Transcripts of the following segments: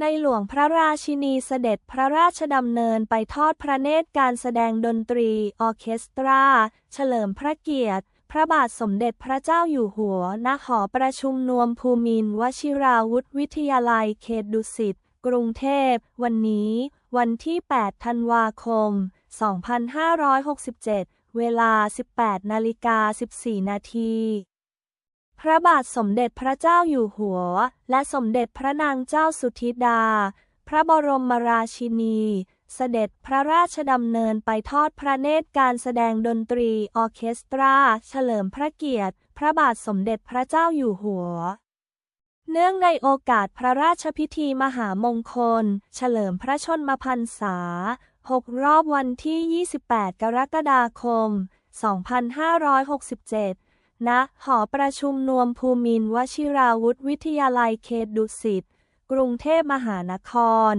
ในหลวงพระราชินีเสด็จพระราชดำเนินไปทอดพระเนตรการแสดงดนตรีออเคสตรา เฉลิมพระเกียรติ พระบาทสมเด็จพระเจ้าอยู่หัว ณ หอประชุมนวมภูมินวชิราวุธวิทยาลัยเขตดุสิต กรุงเทพ วันนี้ วันที่ 8 ธันวาคม 2567 เวลา 18 นาฬิกา 14 นาที พระบาทสมเด็จพระเจ้าอยู่หัว และสมเด็จพระนางเจ้าสุธิดา พระบรมราชินี เสด็จพระราชดำเนินไปทอดพระเนตรการแสดงดนตรีออเคสตรา เฉลิมพระเกียรติ พระบาทสมเด็จพระเจ้าอยู่หัว เนื่องในโอกาสพระราชพิธีมหามงคล เฉลิมพระชนมพรรษา 6 รอบวันที่ 28 กรกฎาคม 2567 ณหอประชุมนวมภูมินวชิราวุธวิทยาลัยเขตดุสิต กรุงเทพมหานคร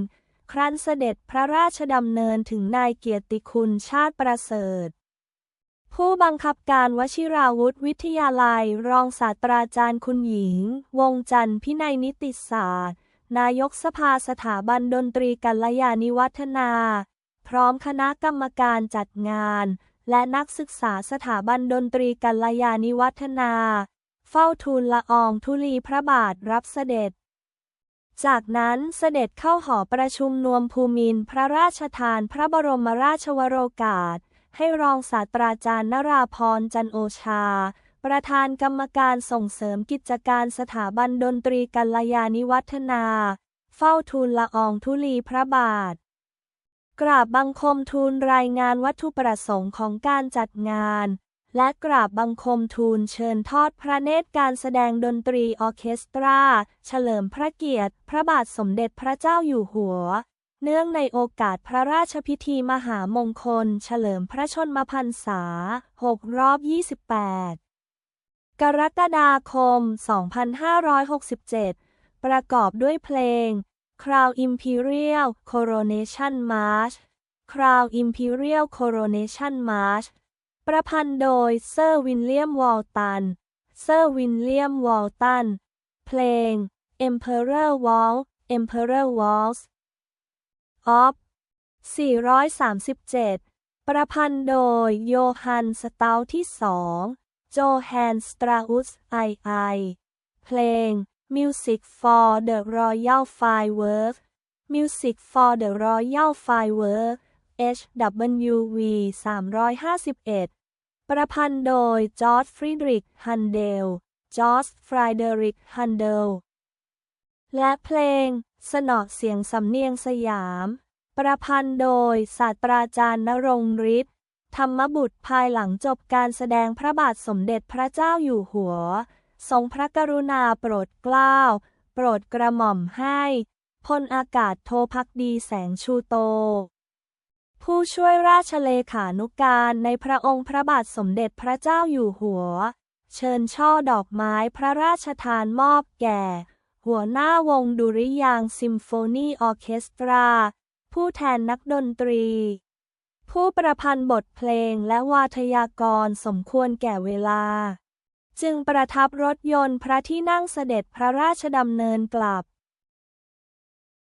ครั้นเสด็จพระราชดำเนินถึงนายเกียรติคุณชาติประเสริฐ ผู้บังคับการวชิราวุธวิทยาลัยรองศาสตราจารย์คุณหญิง วงจันทร์พินัยนิติศาสตร์ นายกสภาสถาบันดนตรีกัลยาณิวัฒนา พร้อมคณะกรรมการจัดงาน และนักศึกษาสถาบันดนตรีกัลยาณิวัฒนา เฝ้าทูลละอองธุลีพระบาทรับเสด็จ จากนั้นเสด็จเข้าหอประชุมนวมภูมินพระราชทานพระบรมราชวโรกาส ให้รองศาสตราจารย์นราพรจันโอชา ประธานกรรมการส่งเสริมกิจการสถาบันดนตรีกัลยาณิวัฒนา เฝ้าทูลละอองธุลีพระบาท กราบบังคมทูลรายงานวัตถุประสงค์ของการจัดงาน และกราบบังคมทูลเชิญทอดพระเนตรการแสดงดนตรีออเคสตรา เฉลิมพระเกียรติ พระบาทสมเด็จพระเจ้าอยู่หัว เนื่องในโอกาสพระราชพิธีมหามงคล เฉลิมพระชนมพรรษา 6 รอบ 28 กรกฎาคม 2567 ประกอบด้วยเพลง Crown Imperial Coronation March Crown Imperial Coronation March ประพันธ์โดยเซอร์วินเลียมวอลตัน เซอร์วินเลียมวอลตัน เพลง Emperor Walt Emperor Waltz of 437 ประพันธ์โดยโยฮันสตาที่สอง โจแฮนสตราอุสไอไอ เพลง Music for the Royal Fireworks Music for the Royal Fireworks HWV 351 ประพันธ์โดยจอร์จฟรีดริกฮันเดล จอร์จฟรายเดริกฮันเดล และเพลง สนอเสียงสำเนียงสยาม ประพันธ์โดยศาสตราจารย์นรงฤทธิ์ธรรมบุตรภายหลังจบการแสดงพระบาทสมเด็จพระเจ้าอยู่หัว ทรงพระกรุณาโปรดเกล้า โปรดกระหม่อมให้พลอากาศโทพักดีแสงชูโต ผู้ช่วยราชเลขานุการในพระองค์พระบาทสมเด็จพระเจ้าอยู่หัว เชิญช่อดอกไม้พระราชทานมอบแก่ หัวหน้าวงดุริยางซิมโฟนีออเคสตรา ผู้แทนนักดนตรี ผู้ประพันธ์บทเพลงและวาทยากรสมควรแก่เวลา จึงประทับรถยนต์พระที่นั่งเสด็จพระราชดำเนินกลับ